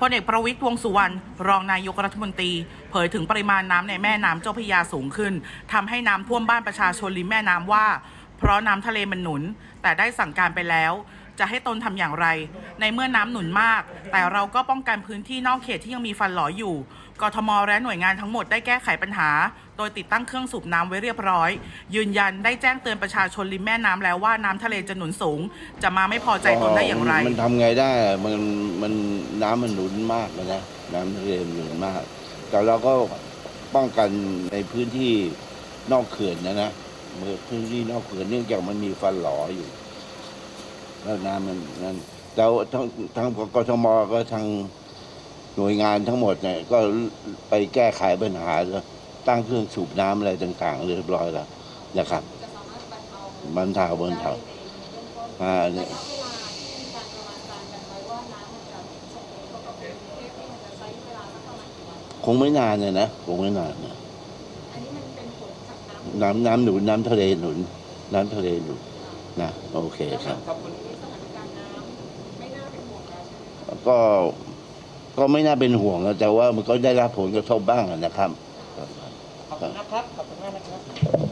พลเอกประวิตรวงสุวรรณรองนายกรัฐมนตรี เผยถึงปริมาณน้ำในแม่น้ำเจ้าพระยาสูงขึ้นทำให้น้ำท่วมบ้านประชาชนริมแม่น้ำว่า เพราะน้ำทะเลมันหนุน แต่ได้สั่งการไปแล้ว จะให้ตนทำอย่างไร ในเมื่อน้ำหนุนมาก แต่เราก็ป้องกันพื้นที่นอกเขตที่ยังมีฟันหลออยู่กทมและหน่วยงานทั้งหมดได้แก้ไขปัญหา โดยติดตั้งเครื่องสูบน้ำไว้เรียบร้อย ยืนยันได้แจ้งเตือนประชาชนริมแม่น้ำแล้วว่าน้ำทะเลจะหนุนสูง จะมาไม่พอใจตนได้อย่างไร มันทำไงได้มันมันน้ำมันหนุนมากนะน้ำทะเลมันหนุนมาก แต่เราก็ป้องกันในพื้นที่นอกเขื่อนนะนะเมื่อพื้นที่นอกเขื่อนเนื่องจากมันมีฟันหลออยู่ แล้วน้ำมันนั่นแล้วทั้งทั้งกทมก็ทางหน่วยงานทั้งหมดเนี่ยก็ไปแก้ไขปัญหาแล้วตั้งเครื่องสูบน้ำอะไรต่าง ๆ เรียบร้อยแล้วนะครับบรรเทาบรรเทาอ่าเนี่ยคงไม่นานเลยนะคงไม่นานนะน้ำน้ำหนุนน้ำทะเลหนุน น้ำทะเลหนุนนะโอเคครับ ก็ก็ไม่น่าเป็นห่วงนะแต่ว่ามันก็ได้รับผลกระทบบ้างนะครับ ขอบคุณนะครับ ขอบคุณมากนะครับ